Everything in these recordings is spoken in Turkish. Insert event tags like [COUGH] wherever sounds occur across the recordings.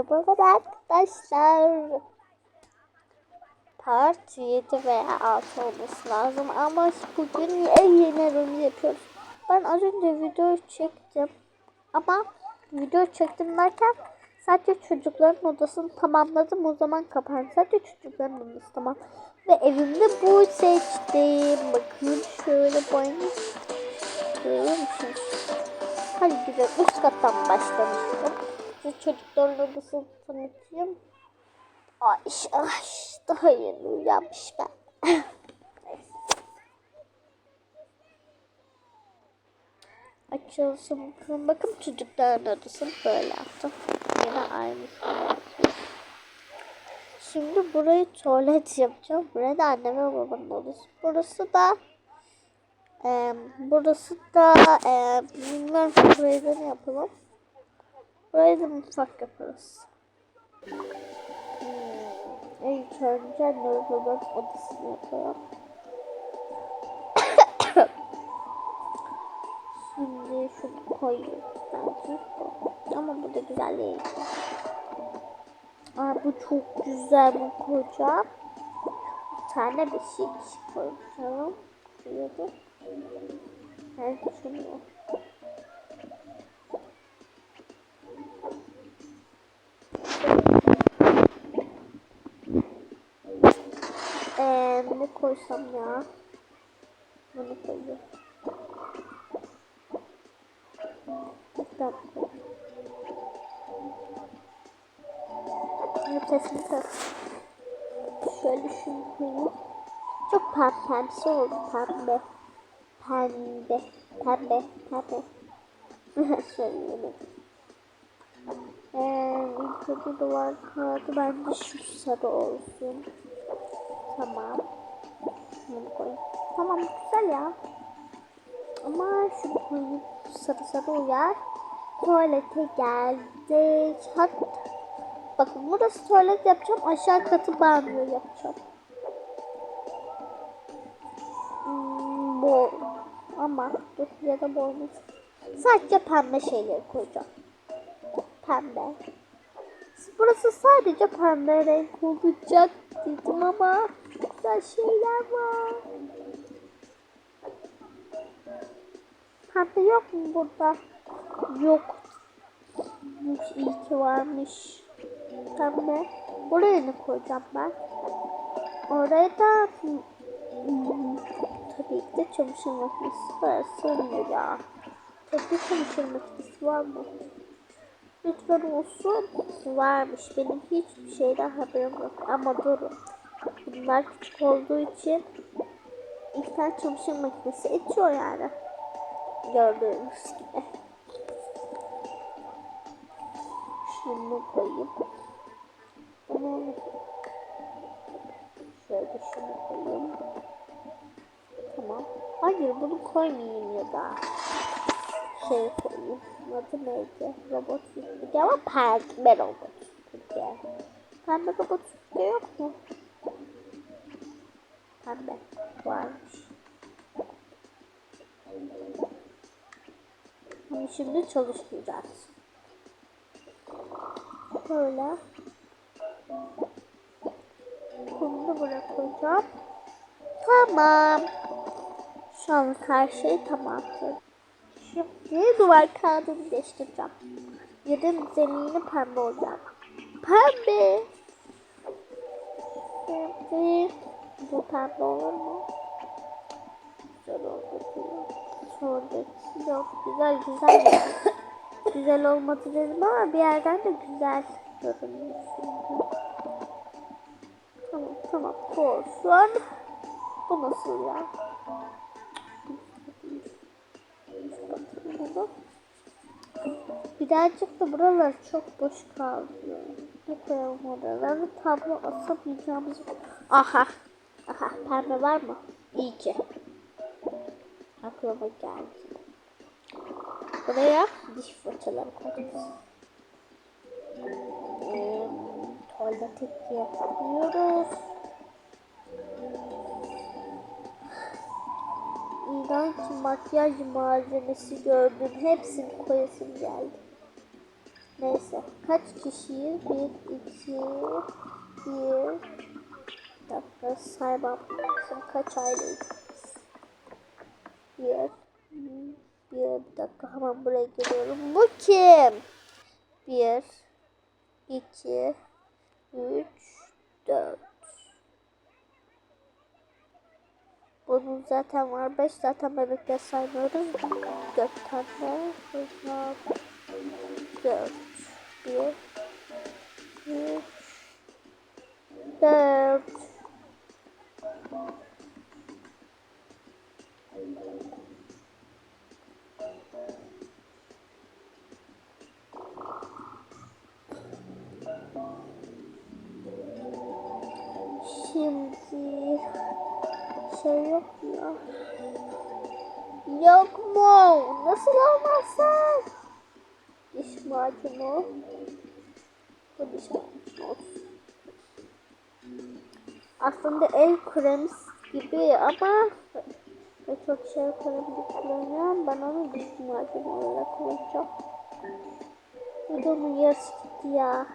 Merhabalar arkadaşlar. Part 7 veya 6 olması lazım ama bugün yeni yeni bölüm yapıyoruz. Ben az önce video çektim ama video çektim derken sadece çocukların odasını tamamladım o zaman kapandı. Sadece çocukların odası tamam. Ve evimde bu seçtim. Bakın şöyle boyunca. Görüyor musunuz? Hadi güzel üst kattan başlamıştım. Size çocukların odasını tanıtayım. Ay, ay daha yeni uyanmış ben. [LAUGHS] Açılsın bakın. Bakın çocukların odasını böyle yaptım. Yine aynı Şimdi burayı tuvalet yapacağım. Burada annem ve babamın odası. Burası da e, burası da e, bilmiyorum burayı da ne yapalım. Burayı da mutfak yaparız. Hmm, ilk önce babamın odasını yapalım. [COUGHS] Şimdi şunu koyayım bence. Ama bu da güzel değil. Aa, bu çok güzel bu koca. Bir tane beşik koyacağım. Koyalım. Evet şunu. Ee, ne koysam ya? Bunu koyayım. Kitap koy. Sesini kız. Şöyle şunu koyayım. Çok pembemsi oldu pembe. Pembe. Pembe. Pembe. [LAUGHS] Söyleyeyim. Ee, önce duvar kağıdı bence şu sarı olsun. Tamam. Bunu koy. Tamam güzel ya. Ama şu sarı sarı uyar. Tuvalete geldik. Hatta bakın burası tuvalet yapacağım. Aşağı katı banyo yapacağım. Hmm, bu ama dur ya da boynuz. Sadece pembe şeyleri koyacağım. Pembe. Burası sadece pembe renk olacak dedim ama güzel şeyler var. Pembe yok mu burada? Yok. İyi ki varmış. Pembe. Buraya ne koyacağım ben? Oraya da hmm, tabii ki de çamaşır makinesi var. Sığmıyor ya. Tabii çamaşır makinesi var mı? Lütfen olsun. Varmış. Benim hiçbir şeyden haberim yok. Ama durun. Bunlar küçük olduğu için ilk tane çamaşır makinesi etiyor yani. Gördüğünüz gibi. Şunu koyayım. Bunu şöyle şunu koyayım. Tamam. Hayır bunu koymayayım ya da şey koyayım. Adı neydi? Robot süpürge ama pembe robot süpürge. Pembe robot süpürge yok mu? Pembe varmış. Bunu şimdi çalıştıracağız. Böyle. Bunu buraya koyacağım. Tamam. Şu an her şey tamamdır. Şimdi duvar kağıdını değiştireceğim. Yerin zemini pembe olacak. Pembe. Şimdi bu pembe olur mu? Güzel oldu. Sonraki yok. Güzel güzel. [COUGHS] güzel olmadı dedim ama bir yerden de güzel görünüyor. Tamam tamam bu olsun. Bu nasıl ya? Birazcık da buralar çok boş kaldı. Ne koyalım oraları? Tablo asamayacağımız. Aha. Pembe var mı? İyi ki. Aklıma geldi. Buraya diş fırçaları koyacağız. Ee, tuvalete yapıyoruz. İğrenç makyaj malzemesi gördüm. Hepsini koyasım geldi. Neyse. Kaç kişiyiz? Bir, iki, bir. Dakika lazım. Kaç aileyiz? Bir, bir, dakika hemen buraya geliyorum. Bu kim? Bir, iki, üç, dört. Bunun zaten var. Beş zaten bebekler saymıyoruz. Dört tane. Bunlar dört. Bir, üç, dört. Şimdi şey yok ya. Yok mu? Nasıl olmazsa? Diş macunu. Aslında el kremi gibi ama çok şey kremi kullanıyorum. Ben onu diş macunu olarak kullanacağım. Bir de onun yarısı gitti ya.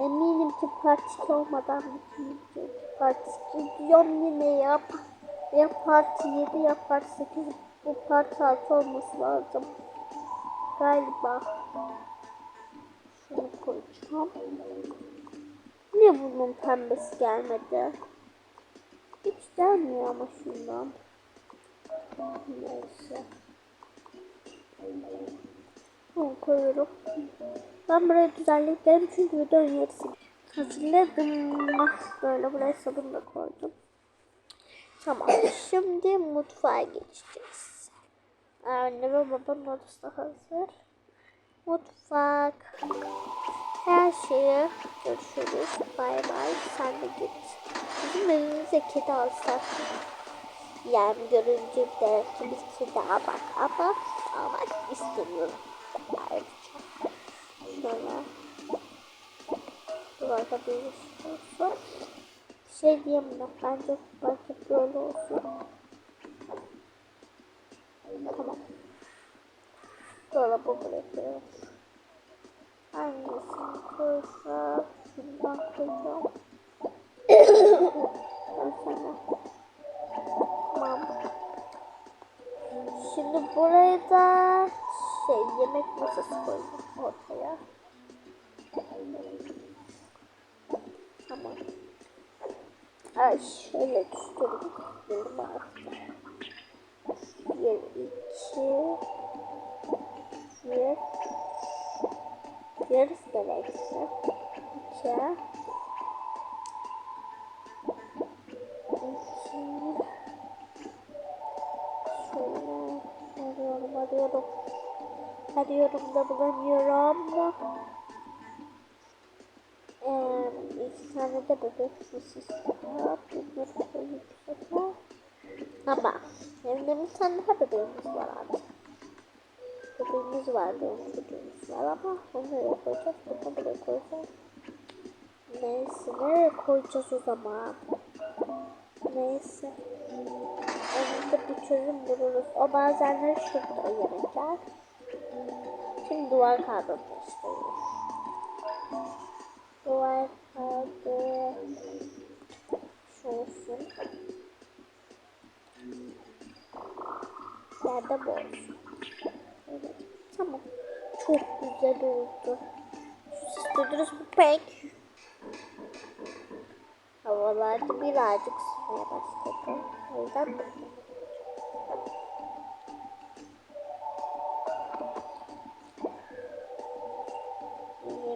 Eminim ki part 2 olmadan bitmeyecek. Part 2 diyorum yine yap. Ya part 7 ya part 8 bu part 6 olması lazım. Galiba. Şunu koyacağım. Niye bunun pembesi gelmedi? Hiç gelmiyor ama şundan. Neyse. Bunu koyuyorum. Ben buraya güzelliklerim çünkü videonun yarısı. Hazırladım. Böyle buraya sabun da koydum. Tamam. Şimdi mutfağa geçeceğiz. Anne ve babanın odası da hazır. Mutfak. Her şeye görüşürüz. Bay bay. Sen de git. Bizim evimize kedi alsak. Yani görünce de bir kedi almak ama almak istemiyorum. Ayrıca. Şöyle. Duvarda bir olsun. Şey diyemem. Bence bence böyle olsun. Tamam. Dolabı bırakıyoruz. Hangisini koysak? Şundan koyacağım. Tamam. Şimdi buraya da şey yemek masası koyacağım ortaya. Tamam. Ay şöyle tutturayım. Benim artık. Bir, iki, bir. Yarısı da neyse. İki. Arıyorum arıyorum. Da bulamıyorum. Ee, iki tane de bebek sesi. Ama evde bir tane daha bebeğimiz var artık. Bebeğimiz var, benim çocuğumuz var ama onu nereye koyacağız? Bunu buraya koyacağız. Neyse, nereye koyacağız o zaman? Neyse. Da bir çözüm buluruz. O bazenleri şurada yemekler. Şimdi duvar kağıdını istiyoruz. Duvar kağıdı. Şu olsun. Yerde bu olsun. Evet. Tamam. Çok güzel oldu. İstediniz bu pek. Havalarda birazcık ısınmaya başladı. O yüzden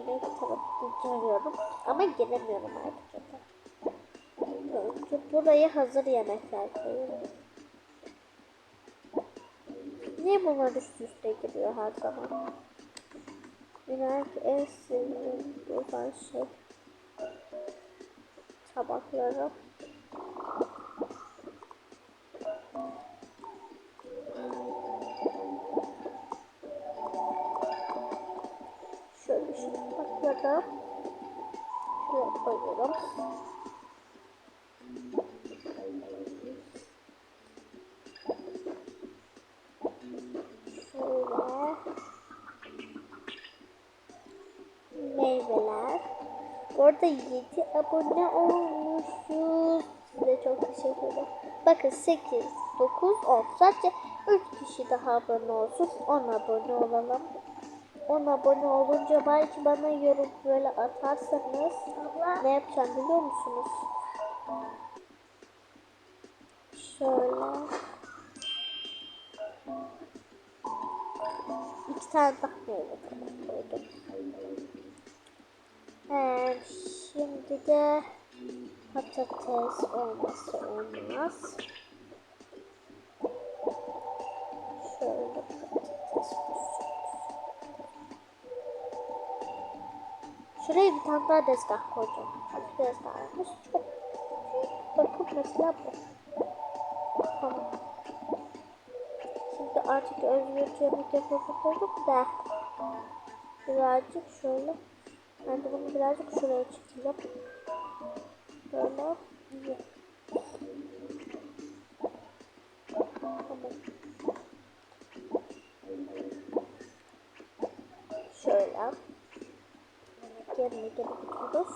yemek tarafını arıyorum. Ama gelemiyorum artık. Önce buraya hazır yemekler koyuyorum. Niye bunlar üst üste giriyor her zaman? Birer en sevdiğim olan şey tabakları. Şöyle şu tabakları şuraya koyuyorum. Şöyle. meyveler. Bu arada 7 abone olmuşuz. Size çok teşekkür ederim. Bakın 8, 9, 10. Sadece 3 kişi daha abone olsun. 10 abone olalım. 10 abone olunca belki bana yorum böyle atarsanız ne yapacağım biliyor musunuz? Şöyle. İki tane meyve koydum. Ee, şimdi de patates olmazsa olmaz. Şuraya bir tane daha dezgah koyacağım. Dezgahımız çok büyük. Bakın mesela bu. Tamam. Şimdi artık özgürce yemek yapabilirim da. Birazcık şöyle. Ben de bunu birazcık şuraya çekeceğim. Böyle. iyi. Tamam. Şöyle. Geri gidiyoruz.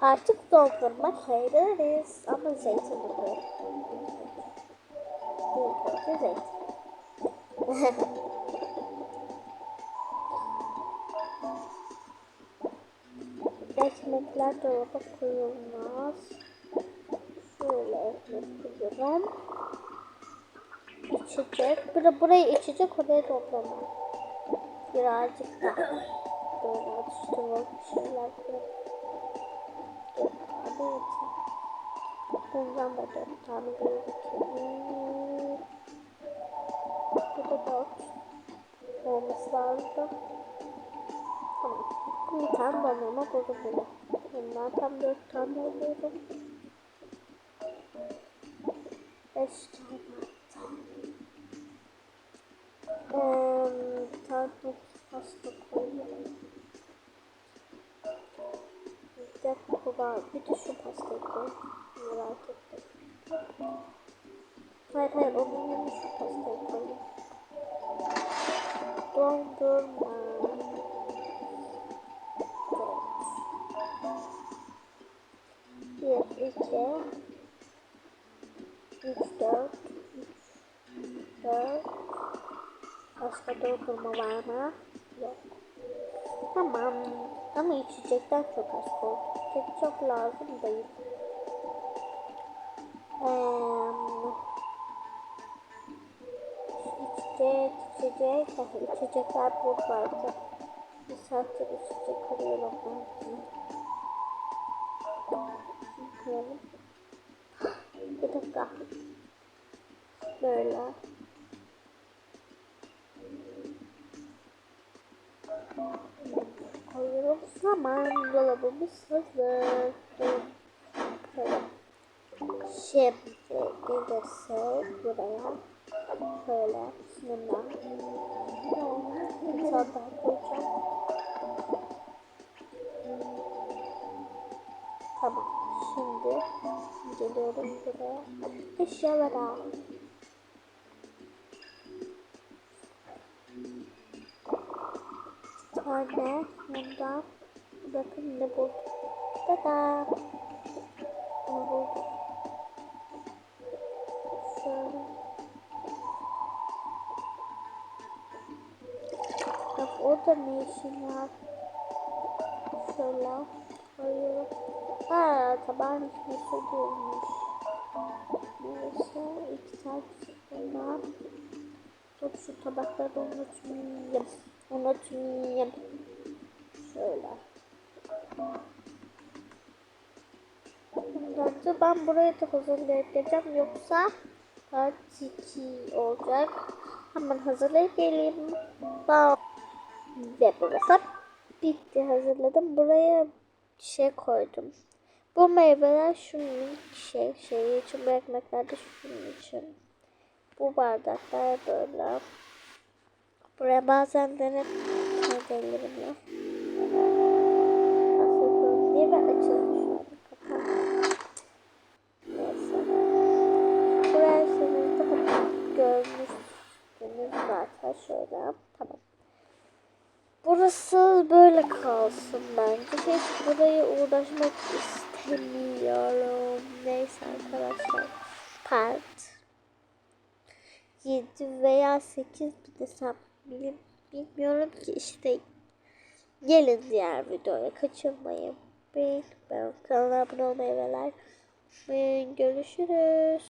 Artık doldurma sayılırız. Ama zeytin. İlk önce zeytin. Ekmekler dolaba koyulmaz. Şöyle ekmek koyuyorum. İçecek. Bura, buraya içecek oraya doldurma. Birazcık daha. Bir şeyler yeter. Bundan da dört tane gözüküyor. Bu da dört. Bir tane koydum bile. Bundan tam dört tane alıyorum. Beş tane hatta. Ee, bir pasta koyuyorum. Bir de kura, bir de şu pastayı koy. Merak ettim. Hayır hayır onun yerine şu pastayı koyayım. Dondurma. Bir, iki, üç, dört, dört. Başka dondurma var mı? Yok. Tamam. Ama içecekten çok az. Çünkü çok lazım değil. Eee içecek, içecek, içecekler buradaydı. Bir saattir içecek arıyorum. Koyalım. Bir dakika. Böyle. Koyuyorum. Zaman dolabımız hazır. Böyle. Şimdi gelirsek buraya. Şöyle. Tane daha koyacağım. Tamam. Şimdi geliyorum buraya. Eşyalara. Bir tane bundan. Ne buldum. Tada. Bunu buldum. Şöyle. Bak orada ne işin var? Şöyle koyuyorum. Ha tabağın içine su girmiş. Neyse iki tane bundan. Dur şu tabakları unutmayayım. Unutmayayım. Şöyle. Da ben buraya da hazırlayacağım yoksa part 2 olacak. Hemen hazırlayıp geleyim. Bye. Ve burası bitti hazırladım. Buraya şey koydum. Bu meyveler şunun şey, şey için, bu ekmekler de şunun için. Bu bardaklar böyle. Buraya bazen de kaydederim Nasıl diye Neyse. Buraya şimdi de görmüşsünüz zaten şöyle. Tamam. Burası böyle kalsın bence. Hiç buraya uğraşmak istemiyorum. Neyse arkadaşlar. Part 7 veya 8 mi desem bilim, bilmiyorum ki işte. Gelin diğer videoya kaçırmayın. Ben kanala abone olmayı ve like. Görüşürüz.